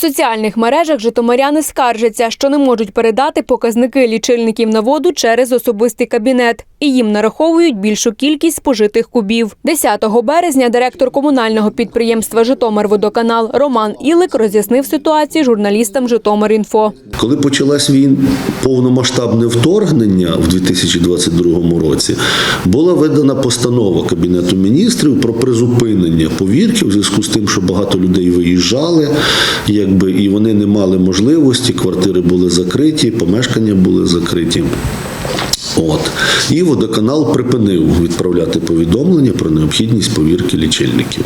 соціальних мережах житомиряни скаржаться, що не можуть передати показники лічильників на воду через особистий кабінет, і їм нараховують більшу кількість спожитих кубів. 10 березня директор комунального підприємства Житомирводоканал Роман Ілик роз'яснив ситуацію журналістам Житомирінфо. Коли почалась війна, повномасштабне вторгнення в 2022 році, була видана постанова Кабінету міністрів про призупинення повірки у зв'язку з тим, що багато людей виїжджали, якби і вони не мали можливості, квартири були закриті, помешкання були закриті. От і водоканал припинив відправляти повідомлення про необхідність повірки лічильників.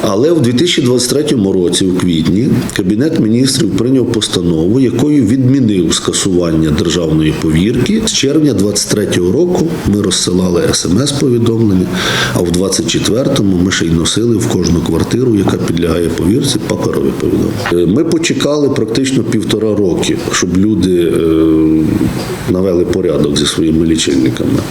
Але в 2023 році, у квітні, Кабінет міністрів прийняв постанову, якою відмінив скасування державної повірки. З червня 2023 року ми розсилали смс-повідомлення, а в 2024-му ми ще й носили в кожну квартиру, яка підлягає повірці, паперові повідомлення. Ми почекали практично півтора роки, щоб люди е, навели порядок зі своїми лічильниками.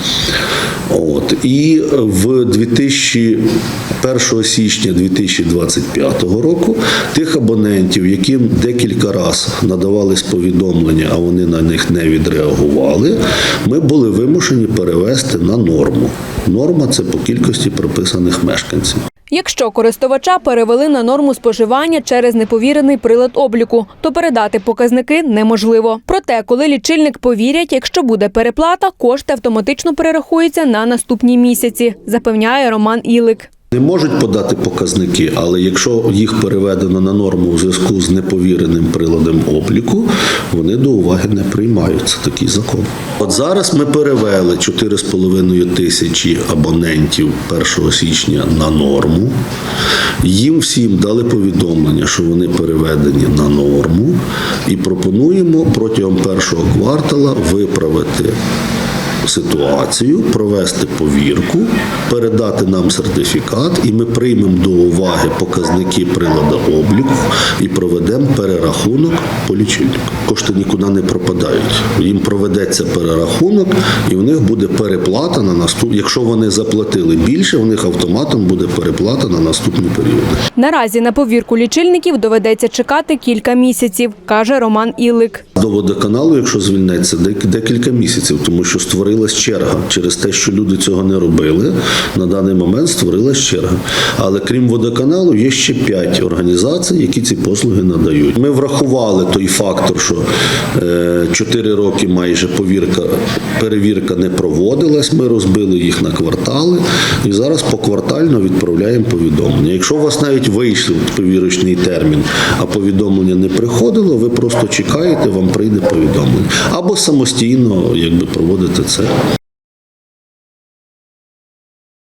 От. І в 2001 січня 2025 року тих абонентів, яким декілька разів надавались повідомлення, а вони на них не відреагували, ми були вимушені перевести на норму. Норма це по кількості прописаних мешканців. Якщо користувача перевели на норму споживання через неповірений прилад обліку, то передати показники неможливо. Проте, коли лічильник повірять, якщо буде переплата, кошти автоматично перерахуються на наступні місяці, запевняє Роман Ілик. Не можуть подати показники, але якщо їх переведено на норму у зв'язку з неповіреним приладом обліку, вони до уваги не приймаються. Такий закон. От зараз ми перевели 4,5 тисячі абонентів 1 січня на норму. Їм всім дали повідомлення, що вони переведені на норму, і пропонуємо протягом першого квартала виправити ситуацію, провести повірку, передати нам сертифікат, і ми приймемо до уваги показники прилада обліку і проведемо перерахунок по лічильнику. Кошти нікуди не пропадають. Їм проведеться перерахунок, і в них буде переплата на наступ. Якщо вони заплатили більше, в них автоматом буде переплата на наступні періоди. Наразі на повірку лічильників доведеться чекати кілька місяців, каже Роман Ілик. До водоканалу, якщо звільнеться, дек- декілька місяців, тому що створилась черга через те, що люди цього не робили. На даний момент створилась черга. Але крім водоканалу, є ще п'ять організацій, які ці послуги надають. Ми врахували той фактор, що е, 4 роки майже повірка, перевірка не проводилась. Ми розбили їх на квартали і зараз поквартально відправляємо повідомлення. Якщо у вас навіть вийшов повірочний термін, а повідомлення не приходило, ви просто чекаєте, вам прийде повідомлення. Або самостійно якби проводите це. ¿eh?